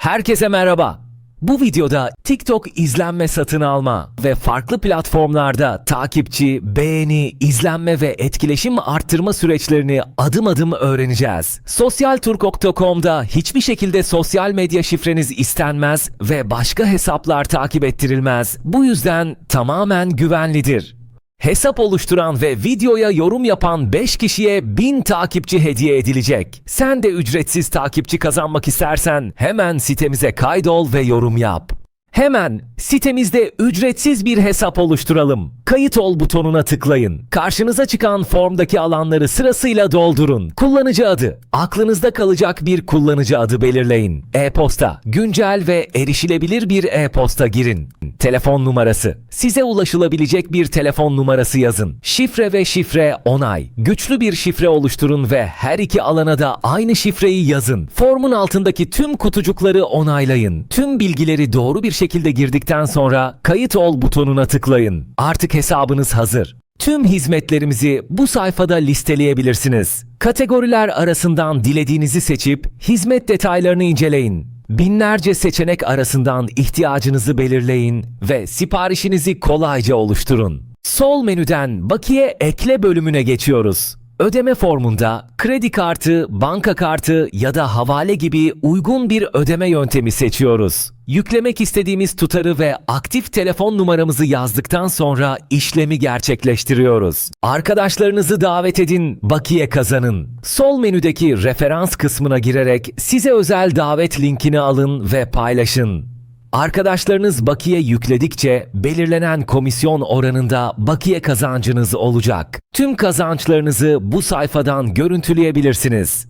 Herkese merhaba. Bu videoda TikTok izlenme satın alma ve farklı platformlarda takipçi, beğeni, izlenme ve etkileşim arttırma süreçlerini adım adım öğreneceğiz. Sosyalturk.com'da hiçbir şekilde sosyal medya şifreniz istenmez ve başka hesaplar takip ettirilmez. Bu yüzden tamamen güvenlidir. Hesap oluşturan ve videoya yorum yapan 5 kişiye 1000 takipçi hediye edilecek. Sen de ücretsiz takipçi kazanmak istersen hemen sitemize kaydol ve yorum yap. Hemen sitemizde ücretsiz bir hesap oluşturalım. Kayıt ol butonuna tıklayın. Karşınıza çıkan formdaki alanları sırasıyla doldurun. Kullanıcı adı, aklınızda kalacak bir kullanıcı adı belirleyin. E-posta, güncel ve erişilebilir bir e-posta girin. Telefon numarası, size ulaşılabilecek bir telefon numarası yazın. Şifre ve şifre onay. Güçlü bir şifre oluşturun ve her iki alana da aynı şifreyi yazın. Formun altındaki tüm kutucukları onaylayın. Tüm bilgileri doğru bir şekilde girdikten sonra kayıt ol butonuna tıklayın. Artık hesabınız hazır. Tüm hizmetlerimizi bu sayfada listeleyebilirsiniz. Kategoriler arasından dilediğinizi seçip hizmet detaylarını inceleyin. Binlerce seçenek arasından ihtiyacınızı belirleyin ve siparişinizi kolayca oluşturun. Sol menüden Bakiye Ekle bölümüne geçiyoruz. Ödeme formunda kredi kartı, banka kartı ya da havale gibi uygun bir ödeme yöntemi seçiyoruz. Yüklemek istediğimiz tutarı ve aktif telefon numaramızı yazdıktan sonra işlemi gerçekleştiriyoruz. Arkadaşlarınızı davet edin, bakiye kazanın. Sol menüdeki referans kısmına girerek size özel davet linkini alın ve paylaşın. Arkadaşlarınız bakiye yükledikçe belirlenen komisyon oranında bakiye kazancınız olacak. Tüm kazançlarınızı bu sayfadan görüntüleyebilirsiniz.